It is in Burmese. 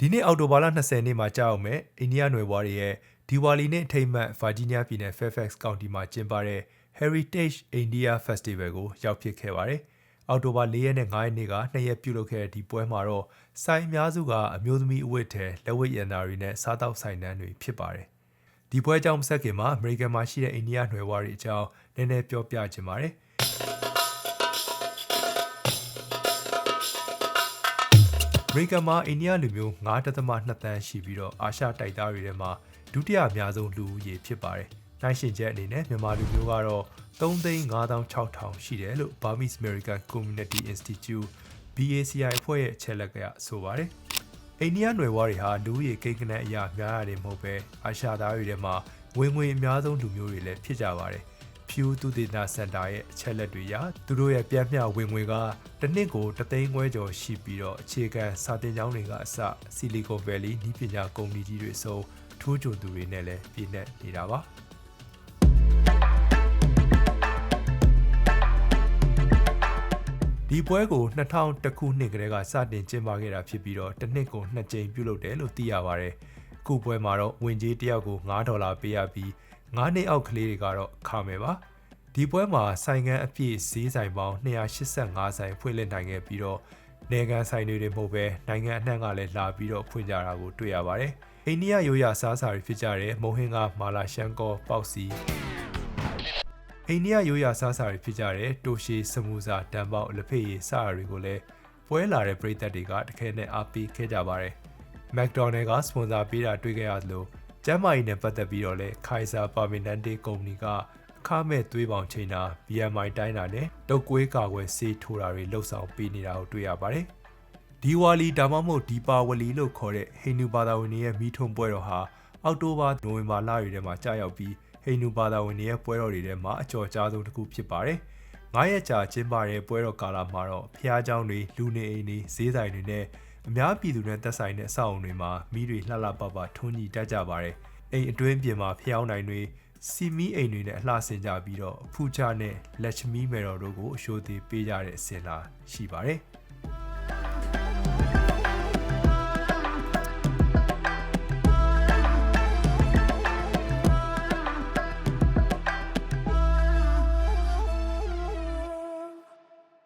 ဒီနေ့အောက်တိုဘာလ20နေ့မှာကြာအောင်မဲ့အိန္ဒိယနွယ်ဘွားတွေရဲ့ဒီဝါလီနဲ့အထိမ်းအမှတ်ဗာဂျီးနီးယားပြည်နယ် Fairfax County မှာကျင်းပတဲ့ Heritage India Festival ကိုရောက်ဖြစ်ခဲ့ပါတယ်။အောက်တိုဘာ4ရက်နဲ့5ရက်နေ့ကနှစ်ရက်ပြုလုပ်ခဲ့တဲ့ဒီပွဲမှာတော့ဆိုင်အများစုကအမျိုးသမီးအဝတ်ထဲလက်ဝတ်ရန်တာတွေနဲ့စားတောက်ဆိုင်တန်းတွေဖြစ်ပါတယ်။ဒီပွဲအကြောင်းမဆက်ခင်မှာအမေရိကန်မှာရှိတဲ့အိန္ဒိယနွယ်ဘွားတွေအကြောင်းနည်းနည်းပြောပြချင်ပါတယ်။ ရိကန်မှာအိန္ဒိယလူမျိုး9.2တန်းရှိပြီးတော့အာရှတိုက်သားတွေထဲမှာဒုတိယအများဆုံးလူဦးရေဖြစ်ပါတယ်။နိုင်ရှင်ချက်အနေနဲ့မြန်မာလူမျိုးကတော့3,5600ရှိတယ်လို့ Burmese American Community Institute BACI အဖွဲ့ရဲ့အချက်လက်ကဆိုပါတယ်။အိန္ဒိယနွယ်ဘွားတွေဟာလူဦးရေကိန်းဂဏန်းအရများရတယ်မဟုတ်ပဲအာရှသားတွေထဲမှာဝင်ငွေအများဆုံးလူမျိုးတွေလည်းဖြစ်ကြပါတယ်။ Pew သုတေသနစင်တာရဲ့အချက်လက်တွေအရသူတို့ရဲ့ပြန်မျှဝင်ငွေကတစ်နှစ်ကိုတသိန်းခွဲကျော်ရှိပြီးတော့အခြေခံစာတင်ကျောင်းတွေကအစ Silicon Valley နည်းပညာကုမ္ပဏီကြီးတွေအစုံထိုးကြိုသူတွေနဲ့လည်းပြည့်နှက်နေတာပါဒီပွဲကို2000ခုနှစ်ကတည်းကစတင်ကျင်းပခဲ့တာဖြစ်ပြီးတော့တစ်နှစ်ကိုနှစ်ကြိမ်ပြုလုပ်တယ်လို့သိရပါတယ်။ခုပွဲမှာတော့ဝင်ကြီးတစ်ယောက်ကို9ဒေါ်လာပေးရပြီး 9နှစ်အောက်ကလေးတွေကတော့ခါမယ်ပါ။ဒီပွဲမှာဆိုင်ငံအပြည့်ဈေးဆိုင်ပေါင်း285ဆိုင်ဖွင့်လှစ်နိုင်ခဲ့ပြီးတော့နေကန်ဆိုင်တွေတွေမဟုတ်ပဲနိုင်ငံအနှံ့ကလည်းလာပြီးတော့ဖွင့်ကြတာကိုတွေ့ရပါတယ်။အိန္ဒိယရိုးရာစားစာတွေဖြစ်ကြတဲ့မုံဟင်းကမာလာရှန်ကောပေါက်စီအိန္ဒိယရိုးရာစားစာတွေဖြစ်ကြတဲ့တိုရှီစမူစာတန်ပေါက်လက်ဖက်ရည်စတာတွေကိုလည်းပွဲလာတဲ့ပြည်သက်တွေကတခဲနဲ့အားပေးခဲ့ကြပါတယ်။ McDonald ကစပွန်ဆာပေးတာတွေ့ခဲ့ရသလို ကျမ်းမာရေးနဲ့ပတ်သက်ပြီးတော့လဲ Kaiser Permanente ကုမ္ပဏီကအခမဲ့သွေးပေါင်ချိန်တာ BMI တိုင်းတာနဲ့တုတ်ကွေးကာကွယ်ဆေးထိုးတာတွေလှုပ်ဆောင်ပေးနေတာကိုတွေ့ရပါတယ်။ဒီဝါလီဒါမှမဟုတ်ဒီပါဝလီလို့ခေါ်တဲ့ဟိန္ဒူဘာသာဝင်တွေရဲ့မိထုံပွဲတော်ဟာအောက်တိုဘာနိုဝင်ဘာလတွေထဲမှာကြာရောက်ပြီးဟိန္ဒူဘာသာဝင်တွေရဲ့ပွဲတော်တွေထဲမှာအကျော်ကြားဆုံးတစ်ခုဖြစ်ပါတယ်။9ရက်ကြာကျင်းပတဲ့ပွဲတော်ကာလမှာတော့ဖျားเจ้าတွေလူနေအိမ်တွေဈေးဆိုင်တွေနဲ့ အများပြည်သူနဲ့သက်ဆိုင်တဲ့အဆောက်အုံတွေမှာမိတွေလှလှပပထွန်းကြီးတက်ကြပါတယ်။အိမ်အတွင်းပြင်မှာဖျောင်းနိုင်တွေစီမီအိမ်တွေနဲ့အလှဆင်ကြပြီးတော့ဖူချနဲ့လက်ချမီမယ်တော်တို့ကိုအရှိုးသေးပေးကြတဲ့အစဉ်လာရှိပါတယ်။